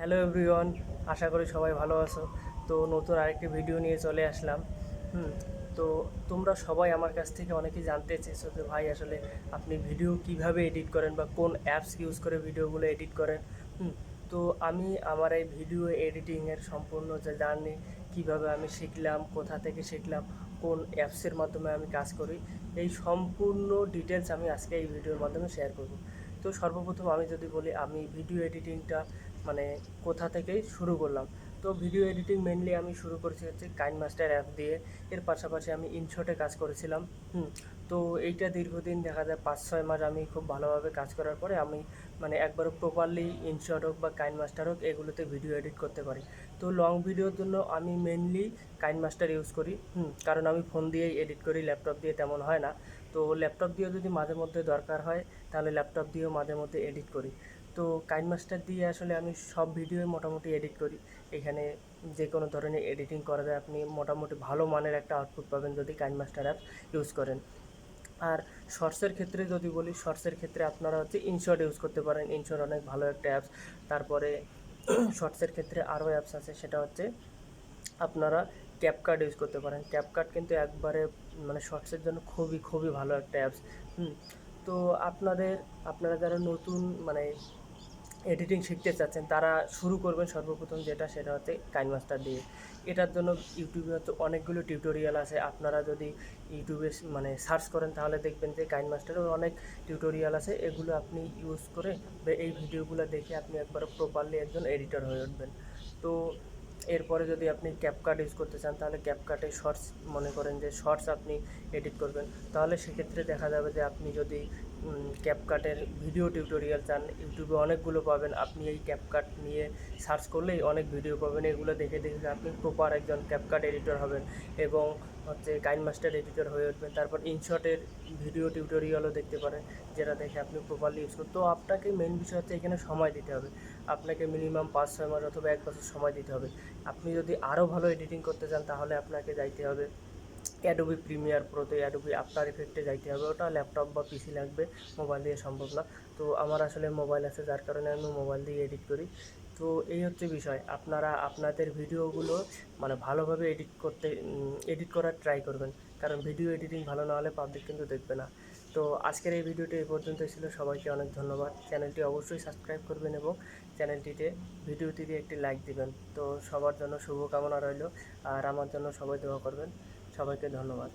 Hello everyone আশা করি সবাই ভালো আছো। তো নতুন আরেকটি ভিডিও নিয়ে চলে আসলাম। হুম, তো তোমরা সবাই আমার কাছ থেকে অনেকেই জানতে চেয়েছো যে ভাই আসলে আপনি ভিডিও কীভাবে এডিট করেন বা কোন অ্যাপস ইউজ করে ভিডিওগুলো এডিট করেন? হুম তো আমি আমার এই ভিডিও এডিটিংয়ের সম্পূর্ণ যে জার্নি, কীভাবে আমি শিখলাম, কোথা থেকে শিখলাম, কোন অ্যাপসের মাধ্যমে আমি কাজ করি, এই সম্পূর্ণ ডিটেলস আমি আজকে এই ভিডিওর মাধ্যমে শেয়ার করব। তো সর্বপ্রথম আমি যদি বলি, আমি ভিডিও এডিটিংটা মানে কোথা থেকেই শুরু করলাম? তো ভিডিও এডিটিং মেনলি আমি শুরু করেছি হচ্ছে কাইন মাস্টার অ্যাপ দিয়ে। এর পাশাপাশি আমি ইনশটে কাজ করেছিলাম, হুম। তো এইটা দীর্ঘদিন দেখা যায় পাঁচ, ছয় মাস আমি খুব ভালোভাবে কাজ করার পরে আমি মানে একবারও প্রপারলি ইনশট হোক বা কাইন মাস্টার হোক এগুলোতে ভিডিও এডিট করতে পারি। তো লং ভিডিওর জন্য আমি মেনলি কাইন মাস্টার ইউজ করি, হুম। কারণ আমি ফোন দিয়েই এডিট করি ল্যাপটপ দিয়ে তেমন হয় না। তো ল্যাপটপ দিয়েও যদি মাঝে মধ্যে দরকার হয়, তাহলে ল্যাপটপ দিয়েও মাঝে মধ্যে এডিট করি। তো কাইন মাস্টার দিয়ে আসলে আমি সব ভিডিও মোটামুটি এডিট করি। এখানে যে কোনো ধরনের এডিটিং করা যায়, আপনি মোটামুটি ভালো মানের একটা আউটপুট পাবেন যদি কাইন মাস্টার অ্যাপ ইউজ করেন। আর শর্টসের ক্ষেত্রে যদি বলি শর্টসের ক্ষেত্রে আপনারা হচ্ছে ইনশর্ট ইউজ করতে পারেন। ইনশর্ট অনেক ভালো একটা অ্যাপস তারপরে শর্টসের ক্ষেত্রে আরও অ্যাপস আছে, সেটা হচ্ছে আপনারা ক্যাপকার্ড ইউজ করতে পারেন। ক্যাপকার্ড কিন্তু একবারে মানে শর্টসের জন্য খুবই খুবই ভালো একটা অ্যাপস হুম তো আপনাদের, আপনারা যারা নতুন মানে এডিটিং শিখতে চাচ্ছেন, তারা শুরু করবেন সর্বপ্রথম যেটা, সেটা হচ্ছে কাইনমাস্টার দিয়ে। এটার জন্য ইউটিউবে হচ্ছে অনেকগুলো টিউটোরিয়াল আছে। আপনারা যদি ইউটিউবে মানে সার্চ করেন, তাহলে দেখবেন যে কাইনমাস্টারের অনেক টিউটোরিয়াল আছে। এগুলো আপনি ইউজ করে এই ভিডিওগুলো দেখে আপনি একবার প্রপারলি একজন এডিটর হয়ে উঠবেন। তো এরপরে যদি আপনি ক্যাপকাট ইউজ করতে চান, তাহলে ক্যাপকাটে শর্টস মনে করেন যে শর্টস আপনি এডিট করবেন। তাহলে সেক্ষেত্রে দেখা যাবে যে আপনি যদি ক্যাপকাটের ভিডিও টিউটোরিয়াল চান, ইউটিউবে অনেকগুলো পাবেন। আপনি এই ক্যাপকাট নিয়ে সার্চ করলেই অনেক ভিডিও পাবেন। এগুলো দেখে দেখে আপনি প্রপার একজন ক্যাপকাট এডিটর হবেন। এবং হচ্ছে কাইন মাস্টার এডিটর হয়ে উঠবেন, তারপর ইনশটের ভিডিও টিউটোরিয়ালও দেখতে পারেন, যেটা দেখে আপনি প্রপারলি ইউজ করুন তো আপনাকে মেন বিষয় হচ্ছে এখানে সময় দিতে হবে। আপনাকে মিনিমাম পাঁচ, ছয় মাস অথবা এক বছর সময় দিতে হবে। আপনি যদি আরও ভালো এডিটিং করতে চান, তাহলে আপনাকে যাইতে হবে অ্যাডোবি প্রিমিয়ার প্রোতে অ্যাডোবি আফটার ইফেক্টে যাইতে হবে। ওটা ল্যাপটপ বা পিসি লাগবে মোবাইল দিয়ে সম্ভব না। তো আমার আসলে মোবাইল আছে, যার কারণে আমি মোবাইল দিয়ে এডিট করি। তো এই হচ্ছে বিষয়। আপনারা আপনাদের ভিডিওগুলো মানে ভালোভাবে এডিট করতে এডিট করার ট্রাই করবেন। কারণ ভিডিও এডিটিং ভালো না হলে পাবলিক কিন্তু দেখবে না। তো আজকের এই ভিডিওটি এই পর্যন্তই ছিল। সবাইকে অনেক ধন্যবাদ। চ্যানেলটি অবশ্যই সাবস্ক্রাইব করবেন এবং চ্যানেলটিতে ভিডিওটিতে একটি লাইক দিবেন। তো সবার জন্য শুভকামনা রইল। আর আমার জন্য সবাই দোয়া করবেন। সবাইকে ধন্যবাদ।